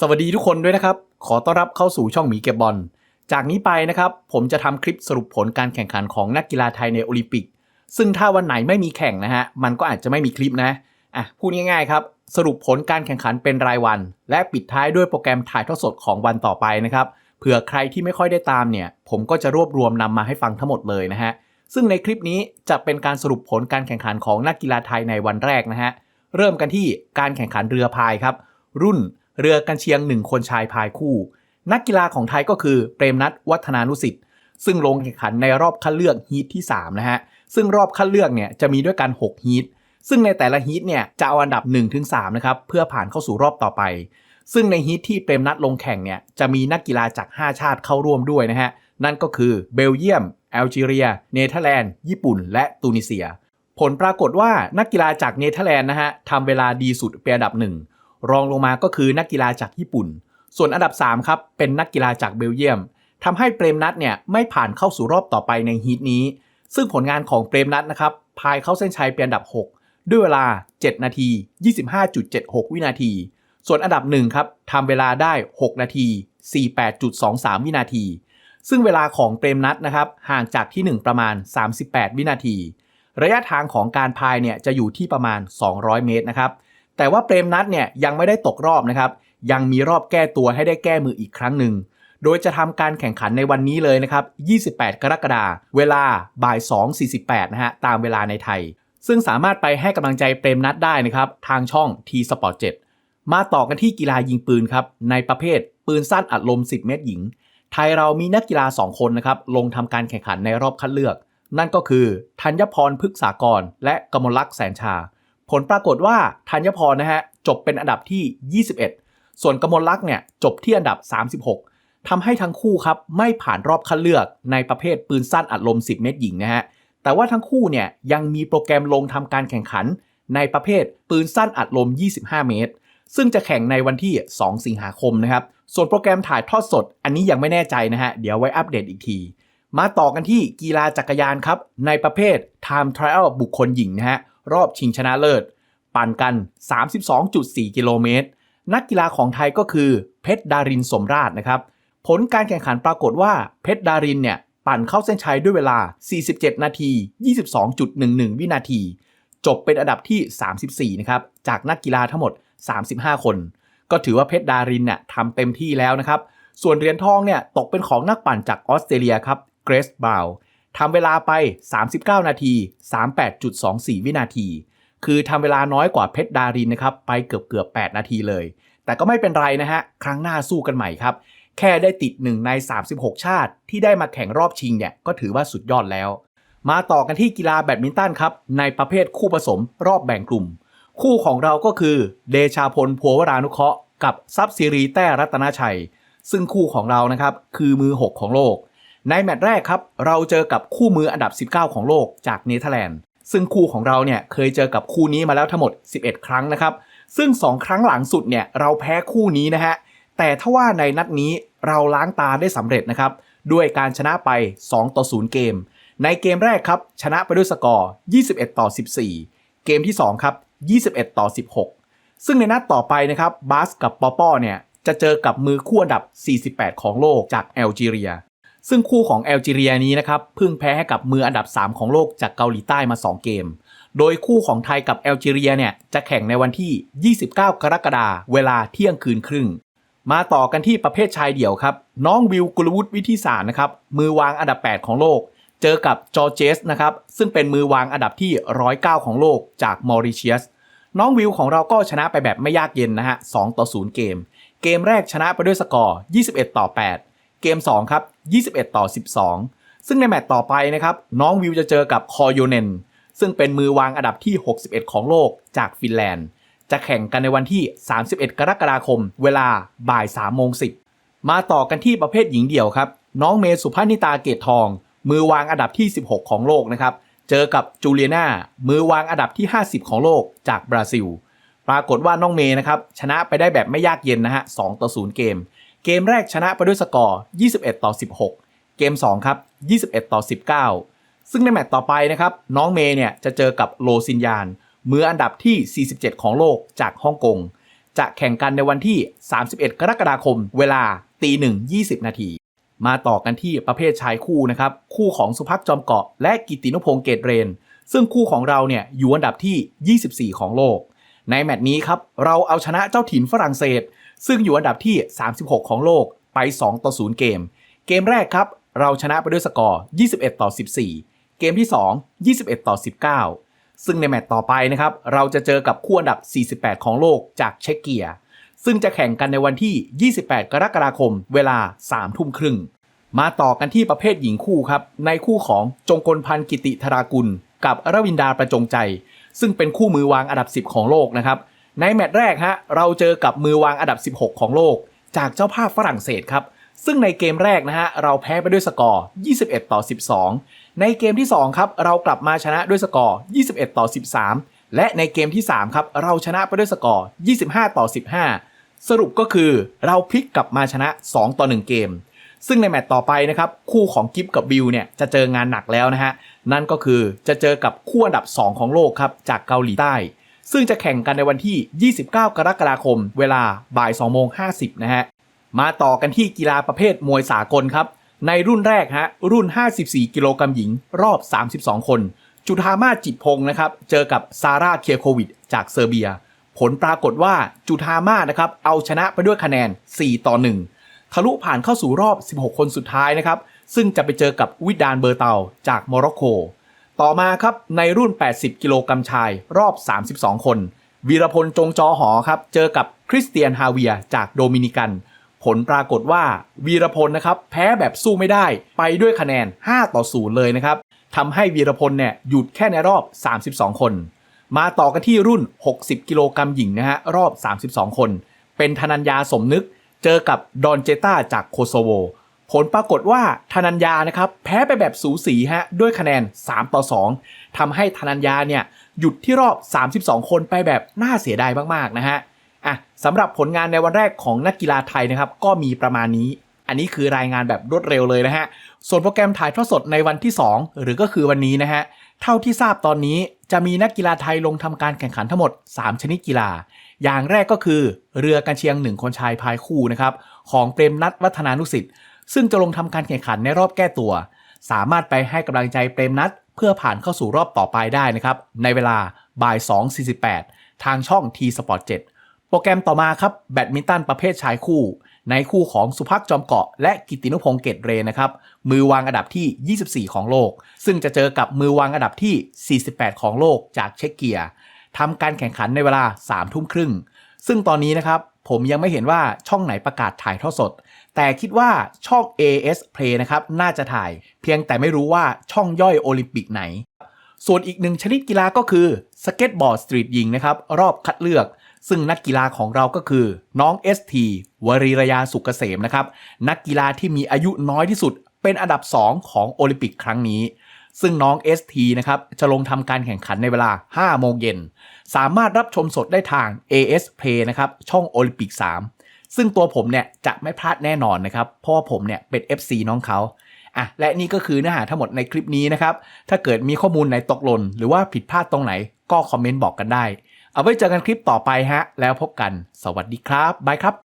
สวัสดีทุกคนด้วยนะครับ ขอต้อนรับเข้าสู่ช่องหมีเก็บบอล จากนี้ไปนะครับ ผมจะทำคลิปสรุปผลการแข่งขันของนักกีฬาไทยในโอลิมปิก ซึ่งถ้าวันไหนไม่มีแข่งนะฮะ มันก็อาจจะไม่มีคลิปนะ อะ พูดง่ายๆครับ สรุปผลการแข่งขันเป็นรายวัน และปิดท้ายด้วยโปรแกรมถ่ายทอดสดของวันต่อไปนะครับ เผื่อใครที่ไม่ค่อยได้ตามเนี่ย ผมก็จะรวบรวมนำมาให้ฟังทั้งหมดเลยนะฮะ ซึ่งในคลิปนี้จะเป็นการสรุปผลการแข่งขันของนักกีฬาไทยในวันแรกนะฮะ เริ่มกันที่การแข่งขันเรือพายครับ รุ่น เรือกันเชียงหนึ่งคนชายพายคู่ นักกีฬาของไทยก็คือเปรมนัทวัฒนานุสิทธิ์ซึ่งลงแข่งขันในรอบคัดเลือกฮีทที่3นะฮะซึ่งรอบคัดเลือกเนี่ยจะมีด้วยกัน6ฮีทซึ่งในแต่ละฮีทเนี่ยจะเอาอันดับ 1-3นะครับเพื่อผ่านเข้าสู่รอบต่อไป ซึ่งในฮีทที่เปรมนัทลงแข่งเนี่ยจะมีนักกีฬาจาก 5 ชาติเข้าร่วมด้วยนะฮะนั่นก็คือเบลเยียมแอลจีเรีย เนเธอร์แลนด์ ญี่ปุ่น และตูนิเซีย ผลปรากฏว่านักกีฬาจากเนเธอร์แลนด์นะฮะทำเวลาดีสุดเป็นอันดับหนึ่ง รองลงมาก็คือนักกีฬาจากญี่ปุ่น ส่วนอันดับ 3 ครับ เป็นนักกีฬาจากเบลเยียมทำให้เปรมนัทเนี่ยไม่ผ่านเข้าสู่รอบต่อไปในฮีทนี้ ซึ่งผลงานของเปรมนัทนะครับพายเข้าเส้นชัยเป็นอันดับ 6 ด้วยเวลา 7 นาที 25.76 วินาที ส่วนอันดับ1ครับทำเวลาได้ 6 นาที 48.23 วินาที ซึ่งเวลาของเปรมนัทนะครับห่างจากที่ 1 ประมาณ 38 วินาที ระยะทางของการพายเนี่ยจะอยู่ที่ประมาณ 200 เมตรนะครับ แต่ว่าเปรมนัทเนี่ยยังไม่ได้ตกรอบนะครับ ยังมีรอบแก้ตัวให้ได้แก้มืออีกครั้งหนึ่ง โดยจะทำการแข่งขันในวันนี้เลยนะครับ 28 กรกฎาคม เวลาบ่าย 2.48 นะฮะ ตามเวลาในไทย ซึ่งสามารถไปให้กำลังใจเปรมนัทได้นะครับ ทางช่อง T Sport 7มาต่อกันที่กีฬายิงปืนครับ ในประเภทปืนสั้นอัดลม 10 เมตรหญิง ไทยเรามีนักกีฬา 2 คนนะครับ ลงทำการแข่งขันในรอบคัดเลือก นั่นก็คือธัญพรพฤกษากร และกมลลักษ์แสนชา ผลปรากฏว่าธัญพรนะฮะจบเป็นอันดับที่ 21 ส่วนกมลลักษณ์เนี่ยจบที่อันดับ 36ทำให้ทั้งคู่ครับไม่ผ่านรอบคัดเลือกในประเภทปืนสั้นอัดลม 10 เมตรหญิงนะฮะแต่ว่าทั้งคู่เนี่ยยังมีโปรแกรมลงทำการแข่งขันในประเภทปืนสั้นอัดลม 25 เมตร ซึ่งจะแข่งในวันที่ 2 สิงหาคมนะครับ ส่วนโปรแกรมถ่ายทอดสด อันนี้ยังไม่แน่ใจนะฮะ เดี๋ยวไว้อัปเดตอีกที มาต่อกันที่กีฬาจักรยานครับ ในประเภท Time Trial บุคคลหญิงนะฮะ รอบชิงชนะเลิศ ปั่นกัน 32.4 กิโลเมตร นักกีฬาของไทยก็คือเพชรดารินสมราชนะครับ ผลการแข่งขันปรากฏว่าเพชรดารินเนี่ยปั่นเข้าเส้นชัยด้วยเวลา 47 นาที 22.11 วินาที จบเป็นอันดับที่ 34 นะครับ จากนักกีฬาทั้งหมด 35 คน ก็ถือว่าเพชรดารินเนี่ยทำเต็มที่แล้วนะครับ ส่วนเหรียญทองเนี่ยตกเป็นของนักปั่นจากออสเตรเลียครับ เกรซบาว ทำเวลาไป 39 นาที 38.24 วินาที คือทำเวลาน้อยกว่าเพชรดารินนะครับ ไปเกือบเกือบ 8 นาทีเลย แต่ก็ไม่เป็นไรนะฮะ ครั้งหน้าสู้กันใหม่ครับ แค่ได้ติดหนึ่งใน 36 ชาติ ที่ได้มาแข่งรอบชิงเนี่ย ก็ถือว่าสุดยอดแล้ว มาต่อกันที่กีฬาแบดมินตันครับ ในประเภทคู่ผสมรอบแบ่งกลุ่ม คู่ของเราก็คือ เดชาพลพัววรานุเคราะห์กับซับซีรีแต้รัตนชัย ซึ่งคู่ของเรานะครับคือมือ 6 ของโลก ในแมตช์แรกครับ เราเจอกับคู่มืออันดับ 19 ของโลกจากเนเธอร์แลนด์ ซึ่งคู่ของเราเนี่ยเคยเจอกับคู่นี้มาแล้วทั้งหมด 11 ครั้งนะครับ ซึ่ง 2 ครั้งหลังสุดเนี่ยเราแพ้คู่นี้นะฮะ แต่ถ้าว่าในนัดนี้เราล้างตาได้สำเร็จนะครับ ด้วยการชนะไป 2 ต่อ 0 เกม ในเกมแรกครับ ชนะไปด้วยสกอร์ 21 ต่อ 14 เกมที่ 2 ครับ 21 ต่อ 16 ซึ่งในนัดต่อไปนะครับบาสกับปอปอเนี่ยจะเจอกับมือคู่อันดับ 48 ของโลกจากแอลจีเรีย ซึ่งคู่ของแอลจีเรียนี้นะครับเพิ่งแพ้ให้กับมืออันดับ 3 ของโลกจากเกาหลีใต้มา 2 เกม โดยคู่ของไทยกับแอลจีเรียเนี่ยจะแข่งในวันที่ 29 กรกฎาคมเวลาเที่ยงคืนครึ่ง มาต่อกันที่ประเภทชายเดี่ยวครับ น้องวิวกุลวุฒิวิทิสารนะครับมือวางอันดับ 8 ของโลก เจอกับจอร์เจสนะครับซึ่งเป็นมือวางอันดับที่ 109 ของโลกจากมอริเชียสน้องวิวของเราก็ชนะไปแบบไม่ยากเย็นนะฮะ2ต่อ0เกม เกมแรกชนะไปด้วยสกอร์ 21 ต่อ 8 เกม 2 ครับ 21 ต่อ 12 ซึ่งในแมตต์ต่อไปนะครับ น้องวิวจะเจอกับคอโยเนนซึ่งเป็นมือวางอันดับที่ 61 ของโลกจากฟินแลนด์ จะแข่งกันในวันที่ 31 กรกฎาคม เวลาบ่าย3โมง10 มาต่อกันที่ประเภทหญิงเดี่ยวครับ น้องเมสุภานิตาเกตทอง มือวางอันดับที่ 16 ของโลกนะครับ เจอกับจูเลียนามือวางอันดับที่ 50 ของโลกจากบราซิล ปรากฏว่าน้องเมย์นะครับชนะไปได้แบบไม่ยากเย็นนะฮะ 2 ต่อ 0 เกม เกมแรกชนะไปด้วยสกอร์ 21 ต่อ 16 เกม 2 ครับ 21 ต่อ 19 ซึ่งในแมตต์ต่อไปนะครับ น้องเมย์เนี่ยจะเจอกับโลซินยานมืออันดับที่ 47 ของโลกจากฮ่องกง จะแข่งกันในวันที่ 31 กรกฎาคม เวลาตีหนึ่ง20 นาที มาต่อกันที่ประเภทชายคู่นะครับ คู่ของสุภักจอมเกาะ และกิตินุพงศ์เกตเรน ซึ่งคู่ของเราเนี่ยอยู่อันดับที่ 24 ของโลก ในแมตช์นี้ครับเราเอาชนะเจ้าถิ่นฝรั่งเศส ซึ่งอยู่อันดับที่ 36 ของโลกไป 2 ต่อ 0 เกม เกมแรกครับ เราชนะไปด้วยสกอร์ 21 ต่อ 14 เกมที่ 2 21 ต่อ 19 ซึ่งในแมตช์ต่อไปนะครับ เราจะเจอกับคู่อันดับ 48 ของโลกจากเช็กเกีย ซึ่งจะแข่งกันในวันที่ 28 กรกฎาคม เวลา 3 ทุ่มครึ่ง มาต่อกันที่ประเภทหญิงคู่ครับ ในคู่ของจงกลพันธ์กิติธรากุล กับรวินดาประจงใจ ซึ่งเป็นคู่มือวางอันดับ 10 ของโลกนะครับ ในแมตช์แรกฮะเราเจอกับมือวางอันดับ 16 ของโลก จากเจ้าภาพฝรั่งเศสครับ ซึ่งในเกมแรกนะฮะเราแพ้ไปด้วยสกอร์ 21 ต่อ 12 ในเกมที่ 2 ครับ เรากลับมาชนะด้วยสกอร์ 21 ต่อ 13 และในเกมที่ 3 ครับ เราชนะไปด้วยสกอร์ 25 ต่อ 15 สรุปก็คือเราพลิกกลับมาชนะ 2 ต่อ 1 เกม ซึ่งในแมตต์ต่อไปนะครับคู่ของกิฟกับบิลเนี่ยจะเจองานหนักแล้วนะฮะนั่นก็คือจะเจอกับคู่อันดับ 2 ของโลกครับจากเกาหลีใต้ ซึ่งจะแข่งกันในวันที่ 29 กรกฎาคม เวลาบ่าย2โมง50นะฮะ มาต่อกันที่กีฬาประเภทมวยสากลครับ ในรุ่นแรกฮะ รุ่น 54 กิโลกรัมหญิง รอบ 32 คน จุธามาจิตพงศ์นะครับ เจอกับซาร่าเคียโควิด จากเซอร์เบีย ผลปรากฏว่าจุธามานะครับ เอาชนะไปด้วยคะแนน 4 ต่อ 1 ทะลุผ่านเข้าสู่รอบ 16 คนสุดท้ายนะครับ ซึ่งจะไปเจอกับวิดานเบอร์เตาจากโมร็อกโก ต่อมาครับในรุ่น 80 กิโลกรัมชายรอบ 32 คน วีรพลจงจอหอครับ เจอกับคริสเตียนฮาเวียจากโดมินิกัน ผลปรากฏว่าวีรพลนะครับแพ้แบบสู้ไม่ได้ไปด้วยคะแนน 5 ต่อ 0 เลยนะครับทำให้วีรพลเนี่ยหยุดแค่ในรอบ 32 คน มาต่อกันที่รุ่น 60 กิโลกรัมหญิงนะฮะรอบ 32 คน เป็นธนัญญาสมนึก เจอกับดอนเจต้าจากโคโซโว ผลปรากฏว่าธนัญญานะครับแพ้ไปแบบสูสีฮะด้วยคะแนน 3 ต่อ 2ทำให้ธนัญญาเนี่ยหยุดที่รอบ 32 คนไปแบบน่าเสียดายมากๆนะฮะอะสำหรับผลงานในวันแรกของนักกีฬาไทยนะครับก็มีประมาณนี้ อันนี้คือรายงานแบบรวดเร็วเลยนะฮะส่วนโปรแกรมถ่ายทอดสดในวันที่ 2 หรือก็คือวันนี้นะฮะเท่าที่ทราบตอนนี้จะมีนักกีฬาไทยลงทำการแข่งขันทั้งหมด 3 ชนิดกีฬา อย่างแรกก็คือ เรือกันเชียงหนึ่งคนชายพายคู่นะครับของเปรมนัทวัฒนานุสิทธิ์ ซึ่งจะลงทำการแข่งขันในรอบแก้ตัว สามารถไปให้กำลังใจเปรมนัทเพื่อผ่านเข้าสู่รอบต่อไปได้นะครับ ในเวลาบ่าย 2.48 ทางช่อง T Sport 7 โปรแกรมต่อมาครับแบดมินตันประเภทชายคู่ ในคู่ของสุภักจอมเกาะ และกิตินุพงศ์เกตเรนะครับ มือวางอันดับที่ 24 ของโลก ซึ่งจะเจอกับมือวางอันดับที่ 48 ของโลกจากเช็กเกียทำการแข่งขันในเวลา3ทุ่มครึ่ง ซึ่งตอนนี้นะครับผมยังไม่เห็นว่าช่องไหนประกาศถ่ายทอดสด แต่คิดว่าช่อง AS Play นะครับน่าจะถ่าย เพียงแต่ไม่รู้ว่าช่องย่อยโอลิมปิกไหน ส่วนอีกหนึ่งชนิดกีฬาก็คือสเก็ตบอร์ดสตรีทยิงนะครับรอบคัดเลือก ซึ่งนักกีฬาของเราก็คือน้อง ST วรีรยาสุกเกษมนะครับนักกีฬาที่มีอายุน้อยที่สุด เป็นอันดับ 2 ของโอลิมปิกครั้งนี้ซึ่งน้อง ST นะครับ จะลงทำการแข่งขันในเวลา 5 โมงเย็น สามารถรับชมสดได้ทาง AS Play นะครับ ช่องโอลิมปิก 3 ซึ่งตัวผมเนี่ยจะไม่พลาดแน่นอนนะครับ เพราะว่าผมเนี่ยเป็น FC น้องเขาอะและนี่ก็คือเนื้อหาทั้งหมดในคลิปนี้นะครับ ถ้าเกิดมีข้อมูลไหนตกหล่นหรือว่าผิดพลาดตรงไหนก็คอมเมนต์บอกกันได้ เอาไว้เจอกันคลิปต่อไปฮะ แล้วพบกัน สวัสดีครับ บายครับ